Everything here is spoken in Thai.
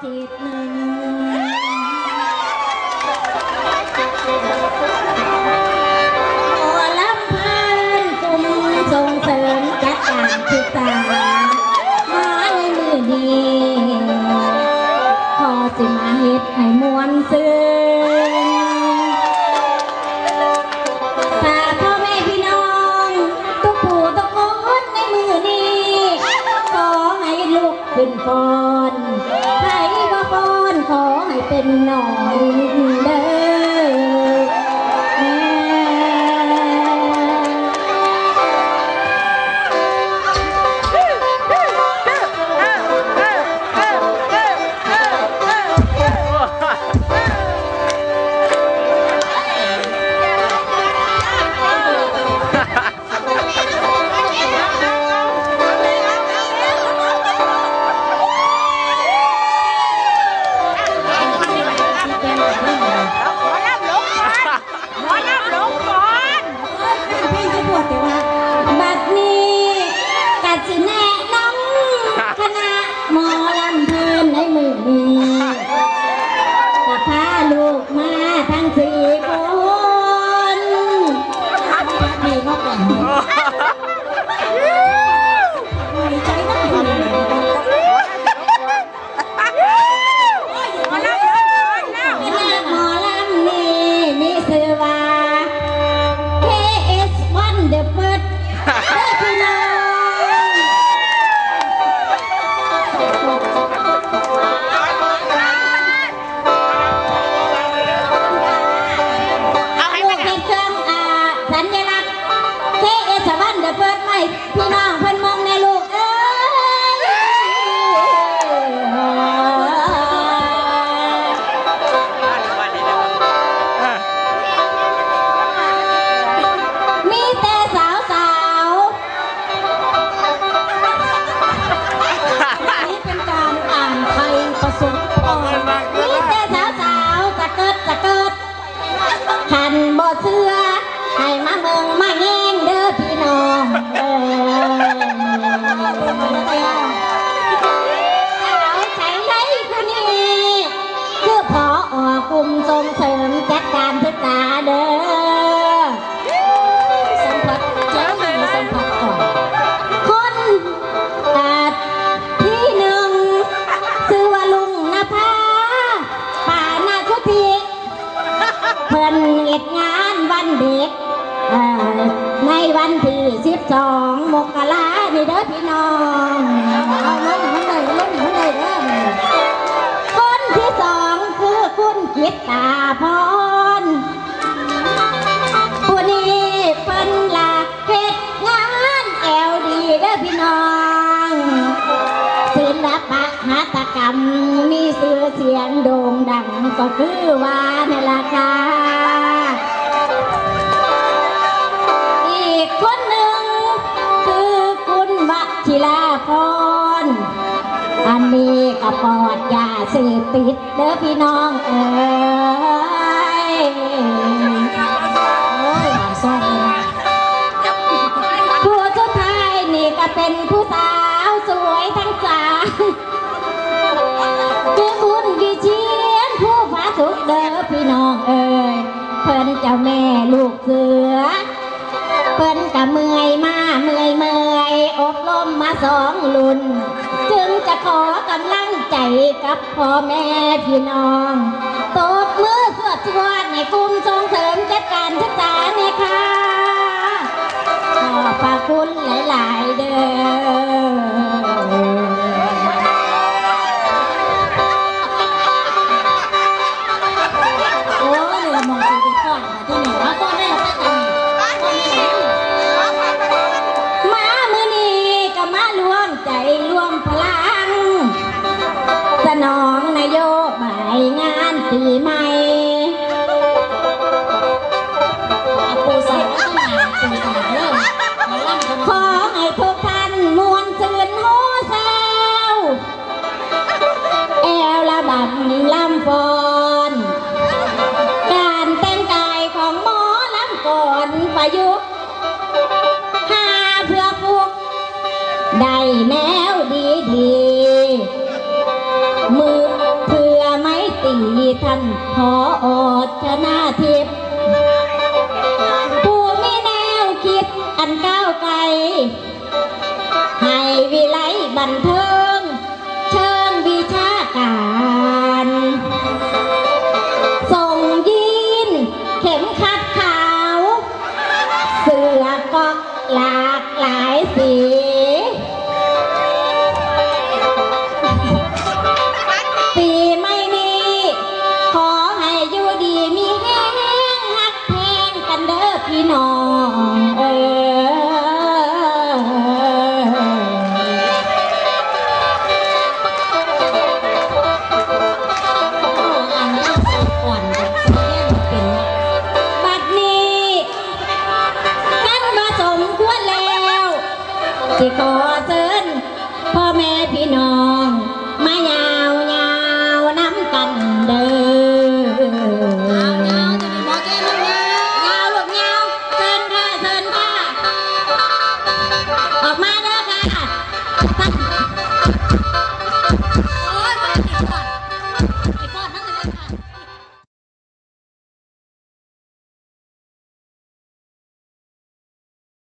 keep me. เป็นหนอน my name. วันที่สิบสองมกลานี่เด้อพี่น้อง เอาล้างในลงข้างในเด้อคนที่สองคือคุณกิตตาพรผู้นี้เป็นหลักเพชรงานแอลดีเด้อพี่น้องศิลปะหัตกรรมมีเสือเสียงโด่งดังก็คือว่าในราคา ลาพรอันนี้กรปอดยาสพติดเด้อพี่น้องเอ้ยโอ้ยอ่อนผู้ชุดทายนี่ก็เป็นผู้สาวสวยทั้งสามคือคุณกิเชียนผู้ฟ้าสุกเด้อพี่น้องเอ้ กับพ่อแม่พี่น้องตบมือสวดชวดในกลุ่มส่งเสริมจัดการศึกษาเนี่ยค่ะขอบพระคุณหลาย ๆ อนการแต่งกายของหมอลำก่อนประยุกต์หาเพื่อพวกได้แนวดีดีมือเพื่อไม่ตีท่านขออดชนะทิพผู้มีแนวคิดอันก้าวไกลให้วิไลบันเทิ อก็หล สิขอเชิญพ่อแม่พี่น้อง มายาวยาวนำกันเด้อยาวยาวจะมีหมอแก้มยาวลูกยาวเชิญค่ะเชิญค่ะออกมาเด้อค่ะ